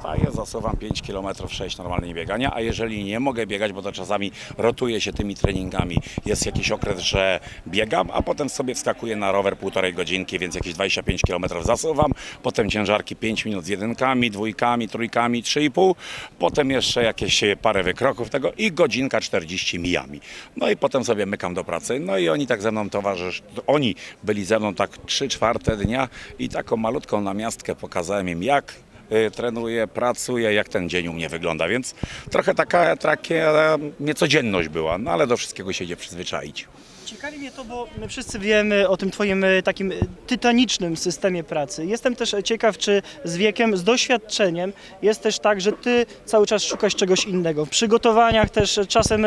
Staję, zasuwam 5 km 6 normalnie biegania, a jeżeli nie mogę biegać, bo to czasami rotuje się tymi treningami, jest jakiś okres, że biegam, a potem sobie wskakuję na rower półtorej godzinki, więc jakieś 25 km zasuwam, potem ciężarki 5 minut z jedynkami, dwójkami, trójkami, 3,5, potem jeszcze jakieś parę wykroków tego i godzinka 40 mijami. No i potem sobie mykam do pracy, no i oni tak ze mną towarzysz, oni byli ze mną tak 3 czwarte dnia i taką malutką namiastkę pokazałem im jak trenuję, pracuję, jak ten dzień u mnie wygląda, więc trochę taka, takie e, niecodzienność była, no ale do wszystkiego się idzie przyzwyczaić. Ciekawi mnie to, bo my wszyscy wiemy o tym twoim e, takim e, tytanicznym systemie pracy. Jestem też ciekaw, czy z wiekiem, z doświadczeniem jest też tak, że ty cały czas szukasz czegoś innego. W przygotowaniach też czasem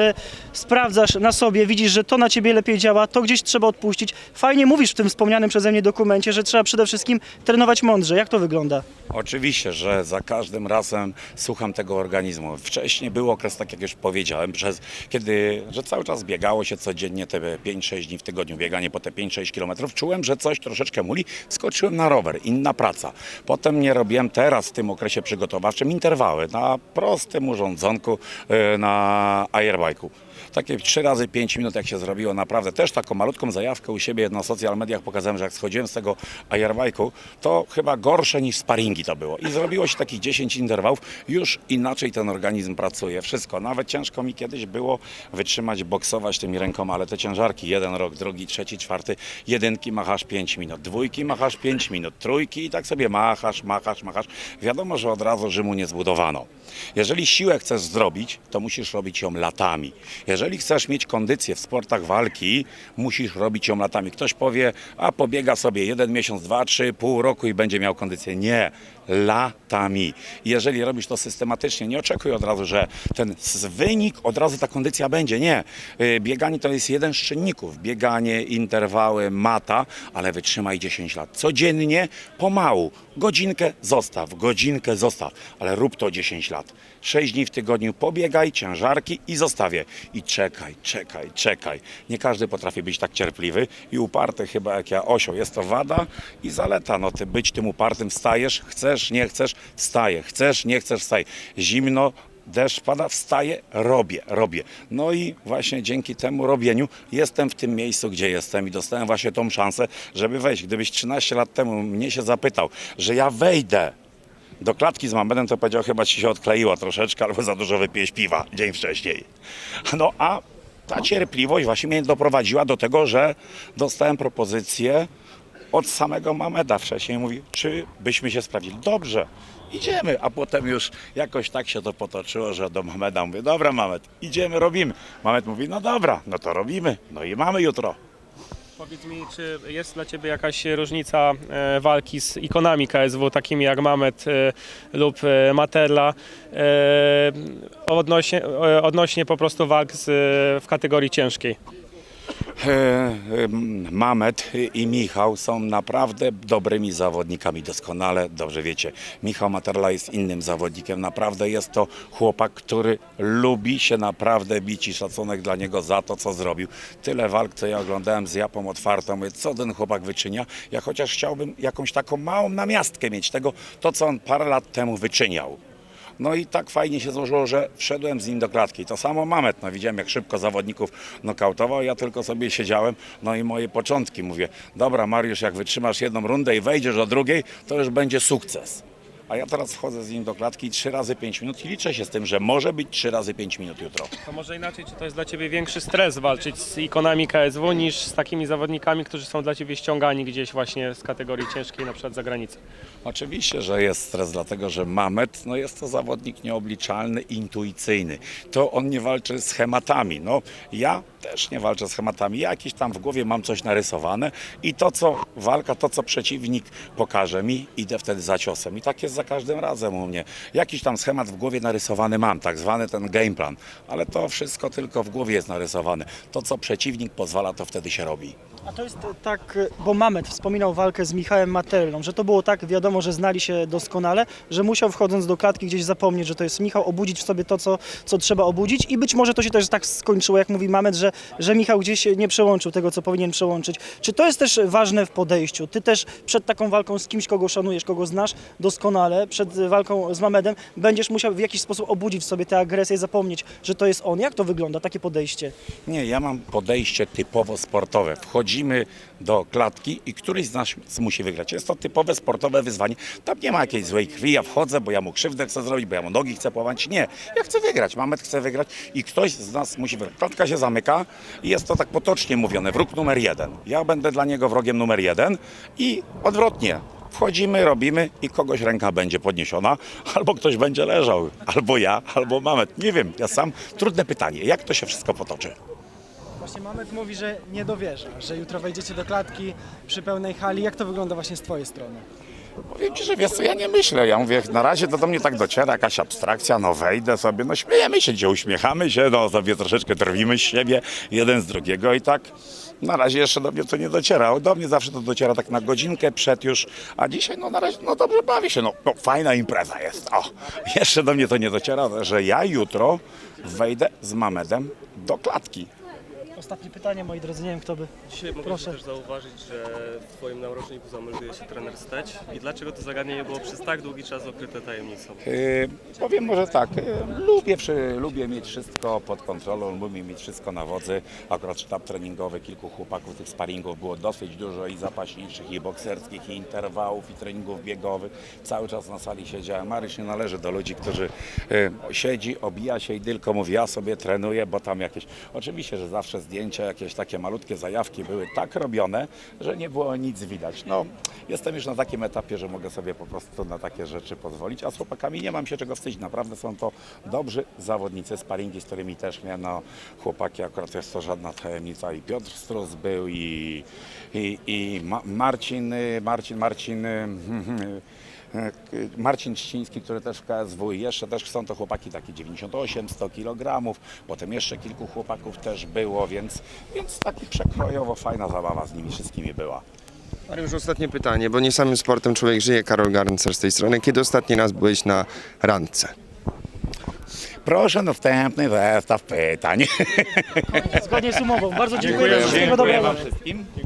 sprawdzasz na sobie, widzisz, że to na ciebie lepiej działa, to gdzieś trzeba odpuścić. Fajnie mówisz w tym wspomnianym przeze mnie dokumencie, że trzeba przede wszystkim trenować mądrze. Jak to wygląda? Oczywiście, że za każdym razem słucham tego organizmu. Wcześniej był okres, tak jak już powiedziałem, przez, kiedy, że cały czas biegało się codziennie te 5-6 dni w tygodniu, bieganie po te 5-6 kilometrów. Czułem, że coś troszeczkę muli, skoczyłem na rower, inna praca. Potem nie robiłem teraz w tym okresie przygotowawczym interwały na prostym urządzonku, e, na airbike'u. Takie 3 razy 5 minut jak się zrobiło, naprawdę też taką malutką zajawkę u siebie na social mediach pokazałem, że jak schodziłem z tego airbike'u, to chyba gorsze niż sparingi to było. I zrobiło się takich 10 interwałów, już inaczej ten organizm pracuje, wszystko. Nawet ciężko mi kiedyś było wytrzymać, boksować tymi rękoma, ale te ciężarki, jeden rok, drugi, trzeci, czwarty, jedynki machasz 5 minut, dwójki machasz 5 minut, trójki i tak sobie machasz, machasz, machasz. Wiadomo, że od razu Rzymu nie zbudowano. Jeżeli siłę chcesz zrobić, to musisz robić ją latami. Jeżeli chcesz mieć kondycję w sportach walki, musisz robić ją latami. Ktoś powie, a pobiega sobie jeden miesiąc, dwa, trzy, pół roku i będzie miał kondycję. Nie, latami. Jeżeli robisz to systematycznie, nie oczekuj od razu, że ten wynik, od razu ta kondycja będzie. Nie. Y, Bieganie to jest jeden z czynników. Bieganie, interwały, mata, ale wytrzymaj 10 lat. Codziennie, pomału. Godzinkę zostaw, godzinkę zostaw, ale rób to 10 lat. 6 dni w tygodniu pobiegaj, ciężarki i zostawię. I czekaj, czekaj, czekaj. Nie każdy potrafi być tak cierpliwy i uparty chyba jak ja osioł. Jest to wada i zaleta. No ty być tym upartym wstajesz, chcesz, nie chcesz, wstaję. Chcesz, nie chcesz, wstaję. Zimno, deszcz pada, wstaję, robię, robię. No i właśnie dzięki temu robieniu jestem w tym miejscu, gdzie jestem i dostałem właśnie tą szansę, żeby wejść. Gdybyś 13 lat temu mnie się zapytał, że ja wejdę do klatki z Mamedem, to powiedział, chyba ci się odkleiło troszeczkę, albo za dużo wypijesz piwa dzień wcześniej. No a ta cierpliwość właśnie mnie doprowadziła do tego, że dostałem propozycję od samego Mameda wcześniej. Mówi, czy byśmy się sprawdzili? Dobrze, idziemy. A potem już jakoś tak się to potoczyło, że do Mameda mówię, dobra Mamed, idziemy, robimy. Mamed mówi, no dobra, no to robimy. No i mamy jutro. Powiedz mi, czy jest dla Ciebie jakaś różnica e, walki z ikonami KSW, takimi jak Mamet e, lub e, Materla, odnośnie, odnośnie po prostu walk z, w kategorii ciężkiej? E, e, Mamet i Michał są naprawdę dobrymi zawodnikami, doskonale, dobrze wiecie. Michał Materla jest innym zawodnikiem, naprawdę jest to chłopak, który lubi się naprawdę bić i szacunek dla niego za to, co zrobił. Tyle walk, co ja oglądałem z japą otwartą, mówię, co ten chłopak wyczynia, ja chociaż chciałbym jakąś taką małą namiastkę mieć tego, to co on parę lat temu wyczyniał. No i tak fajnie się złożyło, że wszedłem z nim do klatki. To samo Mamet, no widziałem jak szybko zawodników nokautował, ja tylko sobie siedziałem, no i moje początki mówię, dobra Mariusz, jak wytrzymasz jedną rundę i wejdziesz do drugiej, to już będzie sukces. A ja teraz wchodzę z nim do klatki 3 razy 5 minut i liczę się z tym, że może być 3 razy 5 minut jutro. To może inaczej, czy to jest dla Ciebie większy stres walczyć z ikonami KSW niż z takimi zawodnikami, którzy są dla Ciebie ściągani gdzieś właśnie z kategorii ciężkiej, na przykład za granicę? Oczywiście, że jest stres, dlatego że Mamet no jest to zawodnik nieobliczalny, intuicyjny. To on nie walczy schematami. No, ja też nie walczę schematami. Ja jakiś tam w głowie mam coś narysowane i to, co walka, to, co przeciwnik pokaże mi, idę wtedy za ciosem. I tak jest za każdym razem u mnie. Jakiś tam schemat w głowie narysowany mam, tak zwany ten game plan, ale to wszystko tylko w głowie jest narysowane. To, co przeciwnik pozwala, to wtedy się robi. A to jest tak, bo Mamet wspominał walkę z Michałem Materlą, że to było tak, wiadomo, że znali się doskonale, że musiał wchodząc do klatki gdzieś zapomnieć, że to jest Michał, obudzić w sobie to, co, co trzeba obudzić i być może to się też tak skończyło, jak mówi Mamet, że że Michał gdzieś nie przełączył tego, co powinien przełączyć. Czy to jest też ważne w podejściu? Ty też przed taką walką z kimś, kogo szanujesz, kogo znasz doskonale, przed walką z Mamedem, będziesz musiał w jakiś sposób obudzić w sobie tę agresję zapomnieć, że to jest on. Jak to wygląda, takie podejście? Nie, ja mam podejście typowo sportowe. Wchodzimy do klatki i któryś z nas musi wygrać. Jest to typowe sportowe wyzwanie. Tam nie ma jakiejś złej krwi. Ja wchodzę, bo ja mu krzywdę chcę zrobić, bo ja mu nogi chcę połamać. Nie, ja chcę wygrać. Mamet chce wygrać i ktoś z nas musi wygrać. Klatka się zamyka i jest to tak potocznie mówione. Wróg numer jeden. Ja będę dla niego wrogiem numer jeden i odwrotnie. Wchodzimy, robimy i kogoś ręka będzie podniesiona, albo ktoś będzie leżał, albo ja, albo Mamet. Nie wiem, ja sam. Trudne pytanie, jak to się wszystko potoczy? Właśnie Mamet mówi, że nie dowierza, że jutro wejdziecie do klatki przy pełnej hali. Jak to wygląda właśnie z twojej strony? Powiem ci, że wiesz co, ja nie myślę. Ja mówię, na razie to do mnie tak dociera jakaś abstrakcja, no wejdę sobie, no śmiejemy się, gdzie uśmiechamy się, no sobie troszeczkę drwimy z siebie, jeden z drugiego i tak na razie jeszcze do mnie to nie dociera. Do mnie zawsze to dociera tak na godzinkę przed już, a dzisiaj no na razie, no dobrze bawi się, no, no fajna impreza jest. O, jeszcze do mnie to nie dociera, że ja jutro wejdę z Mamedem do klatki. Ostatnie pytanie, moi drodzy, nie wiem kto by. Dzisiaj Proszę. mogliśmy też zauważyć, że w Twoim naroczniku zamelduje się trener Steć. I dlaczego to zagadnienie było przez tak długi czas okryte tajemnicą? Yy, powiem może tak, yy, lubię, przy, lubię mieć wszystko pod kontrolą, lubię mieć wszystko na wodzy. Akurat sztab treningowy, kilku chłopaków, tych sparingów było dosyć dużo i zapaśniczych, i bokserskich, i interwałów, i treningów biegowych. Cały czas na sali siedziałem. Maryś nie należy do ludzi, którzy yy, siedzi, obija się i tylko mówi, ja sobie trenuję, bo tam jakieś... Oczywiście, że zawsze zdjęcia, jakieś takie malutkie zajawki były tak robione, że nie było nic widać. No, jestem już na takim etapie, że mogę sobie po prostu na takie rzeczy pozwolić, a z chłopakami nie mam się czego wstydzić. Naprawdę są to dobrzy zawodnicy, sparingi, z którymi też nie, no chłopaki akurat jest to żadna tajemnica i Piotr Strus był i, i, i Ma- Marcin, y, Marcin, Marcin, y, Marcin Trzciński, który też w KSW i jeszcze też są to chłopaki takie 98-100 kg, potem jeszcze kilku chłopaków też było, więc, więc taki przekrojowo fajna zabawa z nimi wszystkimi była. Mariusz, ostatnie pytanie, bo nie samym sportem człowiek żyje. Karol Garncer z tej strony. Kiedy ostatni raz byłeś na randce? Proszę następny zestaw pytań. Zgodnie z umową. Bardzo dziękuję. Wszystkiego Dziękuję dobrego. Wam wszystkim.